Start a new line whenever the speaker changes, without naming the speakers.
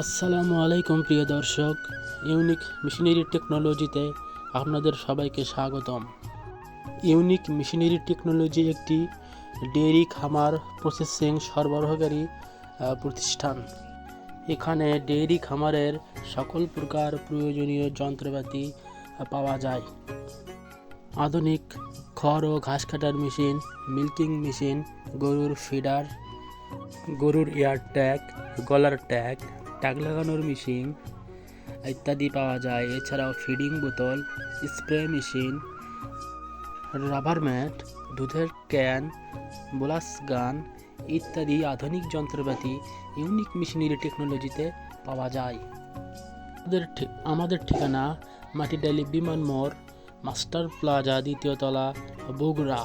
আসসালামু আলাইকুম, প্রিয় দর্শক। ইউনিক মেশিনারি টেকনোলজিতে আপনাদের সবাইকে স্বাগতম। ইউনিক মেশিনারি টেকনোলজি একটি ডেয়ারি খামার প্রসেসিং সরবরাহকারী প্রতিষ্ঠান। এখানে ডেয়ারি খামারের সকল প্রকার প্রয়োজনীয় যন্ত্রপাতি পাওয়া যায়। আধুনিক খড় ও ঘাস কাটার মেশিন, মিল্কিং মেশিন, গরুর ফিডার, গরুর এয়ার ট্যাগ গলার ট্যাগ ট্যাগ লাগানোর মেশিন, ইত্যাদি পাওয়া যায়। এছাড়াও ফিডিং বোতল, স্প্রে মেশিন, রাবার ম্যাট, দুধের ক্যান, বোলাস গান ইত্যাদি আধুনিক যন্ত্রপাতি ইউনিক মেশিনারি টেকনোলজিতে পাওয়া যায়। আমাদের আমাদের ঠিকানা মাটিডালি বিমান মোড়, মাস্টার প্লাজা দ্বিতীয় তলা, বগুড়া।